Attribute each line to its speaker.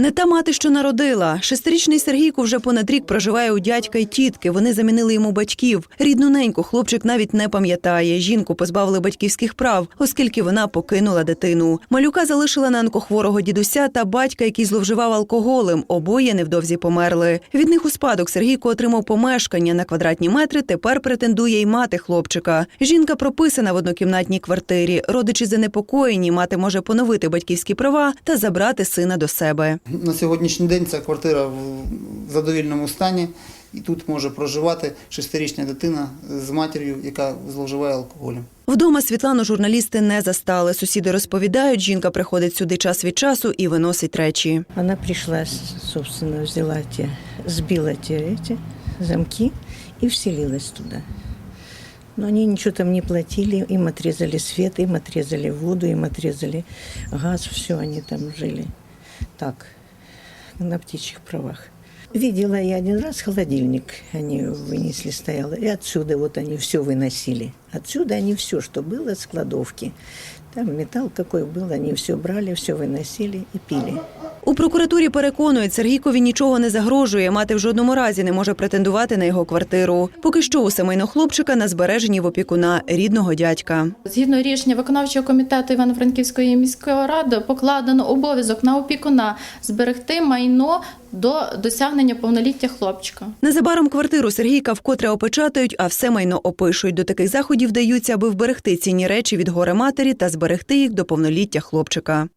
Speaker 1: Не та мати, що народила. Шестирічний Сергійко вже понад рік проживає у дядька й тітки. Вони замінили йому батьків. Рідну неньку хлопчик навіть не пам'ятає. Жінку позбавили батьківських прав, оскільки вона покинула дитину. Малюка залишила на онкохворого дідуся та батька, який зловживав алкоголем. Обоє невдовзі померли. Від них у спадок Сергійко отримав помешкання на квадратні метри. Тепер претендує й мати хлопчика. Жінка прописана в однокімнатній квартирі. Родичі занепокоєні. Мати може поновити батьківські права та забрати сина до себе.
Speaker 2: На сьогоднішній день ця квартира в задовільному стані, і тут може проживати шестирічна дитина з матір'ю, яка зловживає алкоголем.
Speaker 1: Вдома Світлану журналісти не застали. Сусіди розповідають, жінка приходить сюди час від часу і виносить речі.
Speaker 3: Она пришла, с- собственно, взяла те, сбила те эти замки и вселилась туда. Но они ничего там не платили, им отрезали свет, им отрезали воду, им отрезали газ, все, они там жили так, на птичьих правах. Видела я один раз холодильник, они вынесли, стоял, и отсюда вот они все выносили. Отсюда они все, что было с кладовки. Там металл какой был, они все брали, все выносили и пили.
Speaker 1: У прокуратурі переконують, Сергійкові нічого не загрожує. Мати в жодному разі не може претендувати на його квартиру. Поки що у семейного хлопчика на збереженні в опікуна рідного дядька.
Speaker 4: Згідно рішення виконавчого комітету Івано-Франківської міської ради покладено обов'язок на опікуна зберегти майно до досягнення повноліття хлопчика.
Speaker 1: Незабаром квартиру Сергійка вкотре опечатають, а все майно опишуть. До таких заходів вдаються, аби вберегти цінні речі від горе матері та зберегти їх до повноліття хлопчика.